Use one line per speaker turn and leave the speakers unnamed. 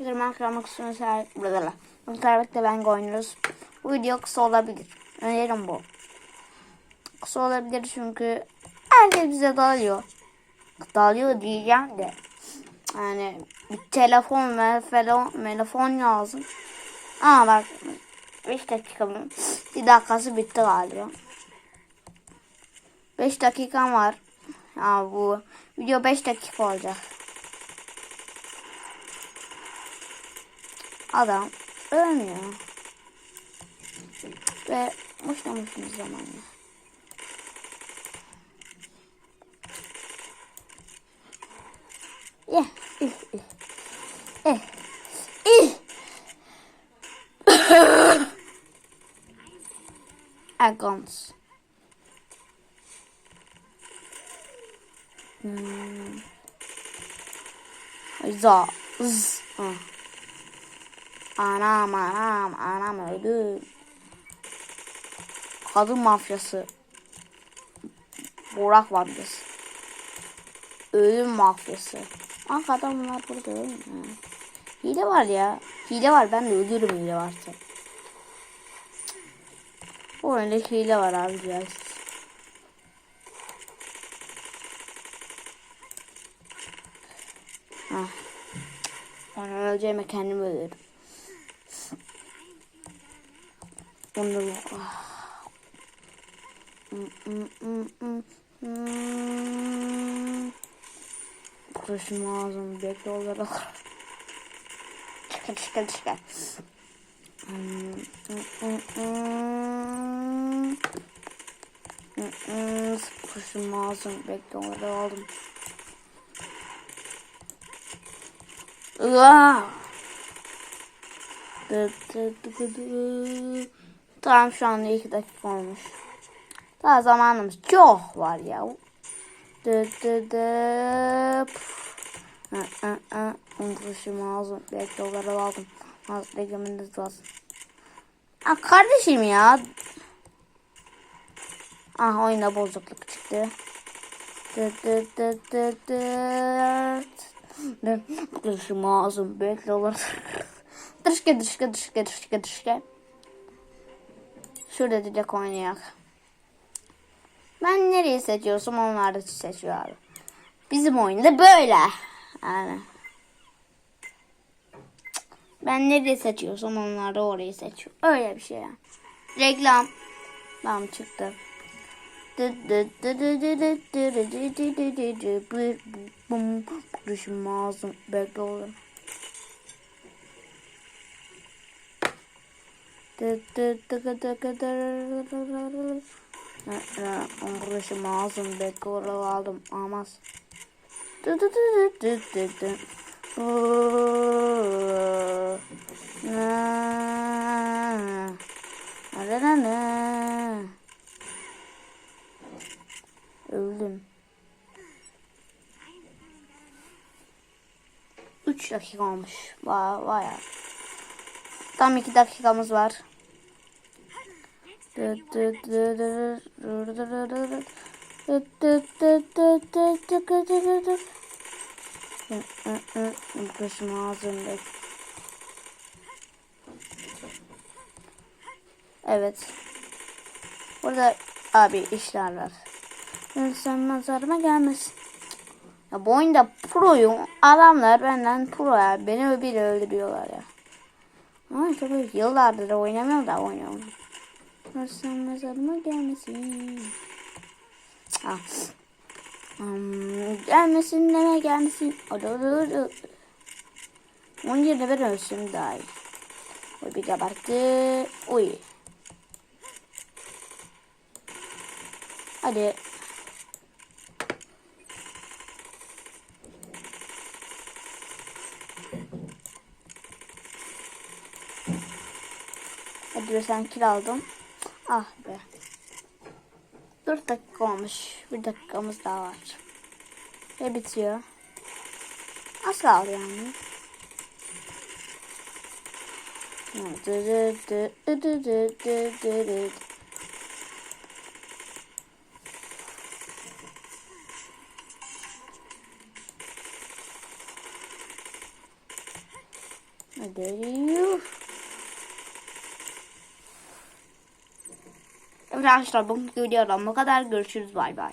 Bir Minecraft kısmını sahip burada. Minecraft'ta ben oynuyoruz. Bu video kısa olabilir. Önerim bu. Kısa olabilir çünkü herkes bize dalıyor. Dalıyor diyeceğim de. Yani bir telefon ve felon, telefon lazım. Ama bak 5 dakikamın bir dakikası bitti galiba. 5 dakikam var. Ya bu video 5 dakika olacak. Adam ölmüyor. Ve boşuna boşuna zaman ya. Yeah. ih, ih. Eh. Ih. Agons. Hmm. Za. Z. Ah. Anam anam anam öldü. Kadın mafyası. Burak mafyası. Ölüm mafyası. Ah adamlar burada ölüm. Ha. Hile var ya. Hile var ben de ölürüm hile varsa. Bu oyunda hile var abi gelsin. Ah. Ben öleceğime kendim ölürüm. Hem de bu. Kuşum ağzım bekle olarak. Çıkın çıkın çıkın. Kuşum ağzım bekle olarak aldım. Ah! Tamam şu anda 2 dakika olmuş. Daha zamanımız çok var ya. Dı dı dı. Unutmuşum ağzım. Belki doları aldım. Az reklamında lazım. Ah kardeşim ya. Ah oyunda bozukluk çıktı. Dı dı dı dı dı. Unutmuşum ağzım. Belki doları. Dışke dışke dışke dışke dışke. Şurada direkt oynayak. Ben nereyi seçiyorsam onlar da seçiyor abi. Bizim oyunda böyle. Yani. Ben nereyi seçiyorsam onlar da orayı seçiyor. Öyle bir şey yani. Reklam. Tamam çıktı. Düşün ağzım bekle oğlum. 10 kuruşum alsın belki oralı aldım almaz. Öldüm. 3 dakika olmuş. Vay vay. Tam 2 dakikamız var. Başım ağzımda. Evet. Burada abi işler var. Sen nazarıma gelmesin. Ya bu oyunda proyum. Adamlar benden pro ya. Beni bile öldürüyorlar ya. Ama işte böyle yıllardır oynamıyorum da oynuyorum. Sen mezarıma gelmesin. Ah. Hmm, gelmesin deme gelmesin. Onun yerine ben ölsün daha iyi. Oy bir gebertti. Oy. Hadi. Hadi be sen kil aldın. Ah be. 4 dakika olmuş. Bir dakikamız daha var. Ve bitiyor. Az kaldı yani. Hadi yuh. Arkadaşlar bugünkü videodan bu kadar. Görüşürüz. Bay bay.